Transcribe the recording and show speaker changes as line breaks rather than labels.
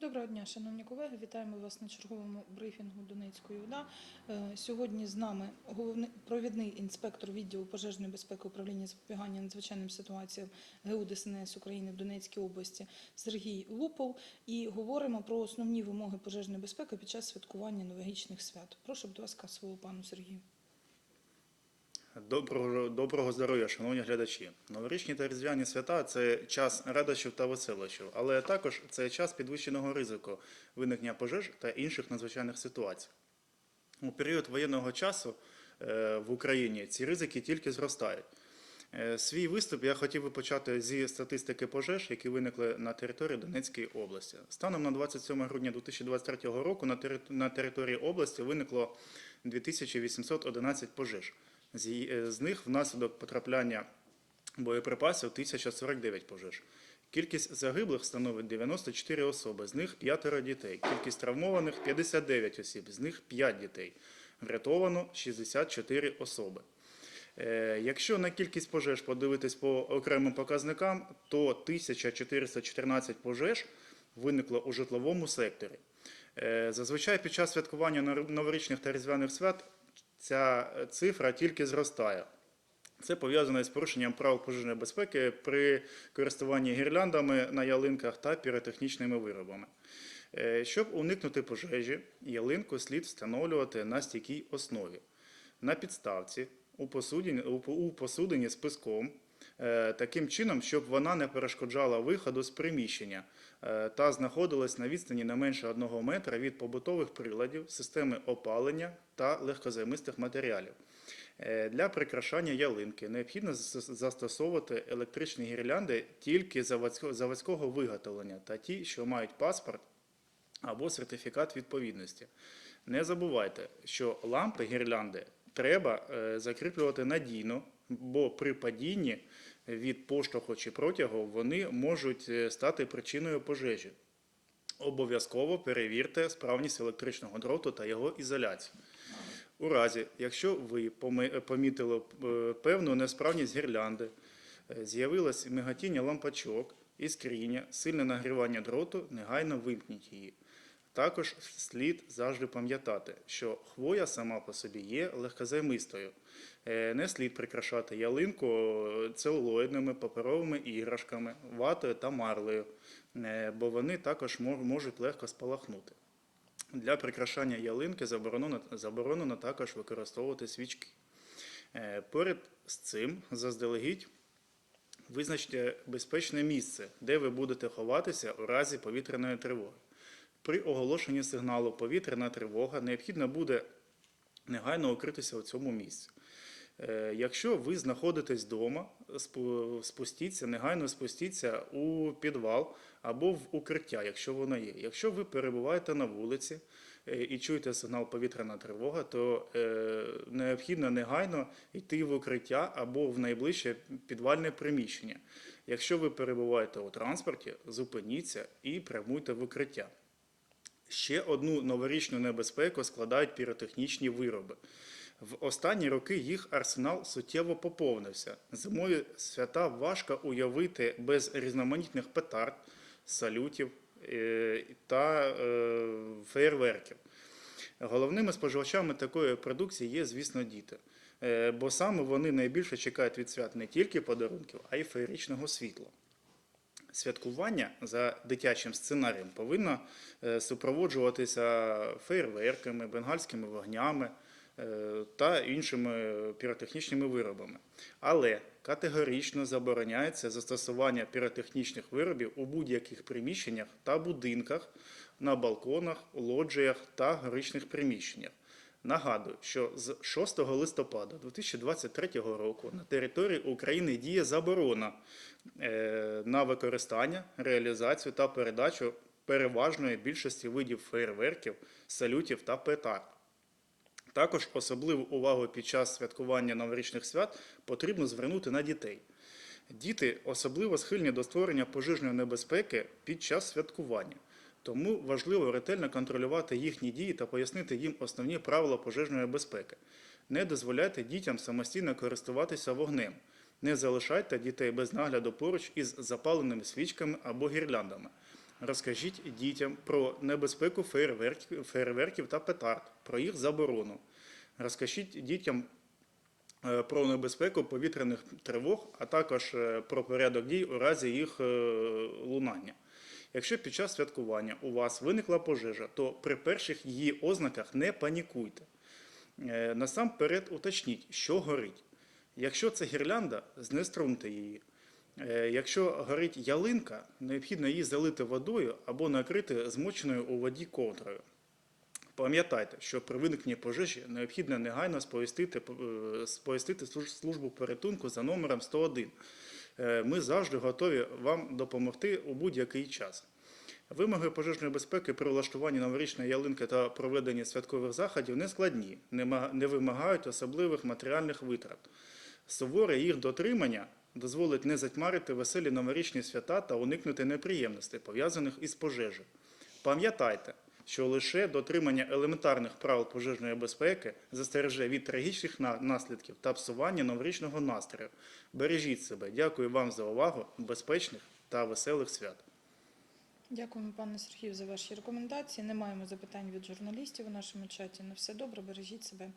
Доброго дня, шановні колеги. Вітаємо вас на черговому брифінгу Донецької ОДА. Е, Сьогодні з нами головний провідний інспектор відділу пожежної безпеки управління запобігання надзвичайним ситуаціям ГУ ДСНС України в Донецькій області Сергій Лупов. І говоримо про основні вимоги пожежної безпеки під час святкування новорічних свят. Прошу, будь ласка, слово пану Сергію.
Доброго, доброго здоров'я, шановні глядачі. Новорічні та різдвяні свята це час радощів та веселощів, але також це час підвищеного ризику виникнення пожеж та інших надзвичайних ситуацій. У період воєнного часу е, в Україні ці ризики тільки зростають. Е, Свій виступ я хотів би почати зі статистики пожеж, які виникли на території Донецької області. Станом на 27 грудня 2023 року на території області виникло 2811 пожеж. З е, З них внаслідок потрапляння боєприпасів 1049 пожеж. Кількість загиблих становить 94 особи, з них п'ятеро дітей. Кількість травмованих 59 осіб, з них 5 дітей. Врятовано 64 особи. Е, Якщо на кількість пожеж подивитись по окремим показникам, то 1414 пожеж виникло у житловому секторі. Е, Зазвичай під час святкування новорічних та різдвяних свят ця е, цифра тільки зростає. Це пов'язано з порушенням правил пожежної безпеки при користуванні гірляндами на ялинках та піротехнічними виробами. Е, Щоб уникнути пожежі, ялинку слід встановлювати на стійкій основі. На підставці у посудині, у посудині з песком, е, таким чином, щоб вона не перешкоджала виходу з приміщення е, та знаходилась на відстані не менше 1 метра від побутових приладів, системи опалення та легкозаймистих матеріалів. Е, Для прикрашання ялинки необхідно застосовувати електричні гірлянди тільки заводського виготовлення та ті, що мають паспорт або сертифікат відповідності. Не забувайте, що лампи гірлянди треба е, закріплювати надійно, бо при падінні від поштовху чи протягу вони можуть е, стати причиною пожежі. Обов'язково перевірте справність електричного дроту та його ізоляцію. У разі, якщо ви помітили е, певну несправність гірлянди, е, з'явилось миготіння лампачок, іскріння, сильне нагрівання дроту, негайно вимкніть її. Також слід завжди пам'ятати, що хвоя сама по собі є легкозаймистою. Е, Не слід прикрашати ялинку целулоїдними паперовими іграшками, ватою та марлею, е, бо вони також можуть легко спалахнути. Для прикрашання ялинки заборонено, заборонено також використовувати свічки. Е, Поряд з цим заздалегідь визначте безпечне місце, де ви будете ховатися у разі повітряної тривоги. При оголошенні сигналу повітряна тривога необхідно буде негайно укритися у цьому місці. Е, Якщо ви знаходитесь вдома, спустіться, негайно спустіться у підвал або в укриття, якщо воно є. Якщо ви перебуваєте на вулиці е, і чуєте сигнал повітряна тривога, то е, необхідно негайно йти в укриття або в найближче підвальне приміщення. Якщо ви перебуваєте у транспорті, зупиніться і прямуйте в укриття. Ще одну новорічну небезпеку складають піротехнічні вироби. В останні роки їх арсенал суттєво поповнився. Зимові свята важко уявити без різноманітних петард, салютів е, та е, феєрверків. Головними споживачами такої продукції є, звісно, діти. Е, Бо саме вони найбільше чекають від свят не тільки подарунків, а й феєричного світла. Святкування за дитячим сценарієм повинно е, супроводжуватися фейерверками, бенгальськими вогнями е, та іншими піротехнічними виробами. Але категорично забороняється застосування піротехнічних виробів у будь-яких приміщеннях та будинках, на балконах, лоджіях та горичних приміщеннях. Нагадую, що з 6 листопада 2023 року на території України діє заборона е, на використання, реалізацію та передачу переважної більшості видів фейерверків, салютів та петард. Також особливу увагу під час святкування новорічних свят потрібно звернути на дітей. Діти особливо схильні до створення пожежної небезпеки під час святкування. Тому важливо ретельно контролювати їхні дії та пояснити їм основні правила пожежної безпеки. Не дозволяйте дітям самостійно користуватися вогнем. Не залишайте дітей без нагляду поруч із запаленими свічками або гірляндами. Розкажіть дітям про небезпеку фейерверків, та петард, про їх заборону. Розкажіть дітям е, про небезпеку повітряних тривог, а також е, про порядок дій у разі їх е, лунання. Якщо під час святкування у вас виникла пожежа, то при перших її ознаках не панікуйте. Е, Насамперед уточніть, що горить. Якщо це гірлянда, знеструмте її. Е, Якщо горить ялинка, необхідно її залити водою або накрити змоченою у воді ковдрою. Пам'ятайте, що при виникненні пожежі необхідно негайно сповістити, е, сповістити службу порятунку за номером 101. Е, Ми завжди готові вам допомогти у будь-який час. Вимоги пожежної безпеки при влаштуванні новорічної ялинки та проведенні святкових заходів не складні, не вимагають особливих матеріальних витрат. Суворе їх дотримання дозволить не затьмарити веселі новорічні свята та уникнути неприємностей, пов'язаних із пожежею. Пам'ятайте, що лише дотримання елементарних правил пожежної безпеки застереже від трагічних наслідків та псування новорічного настрою. Бережіть себе. Дякую вам за увагу. Безпечних та веселих свят.
Дякуємо, пане Сергію, за ваші рекомендації. Не маємо запитань від журналістів у нашому чаті. На все добре, бережіть себе.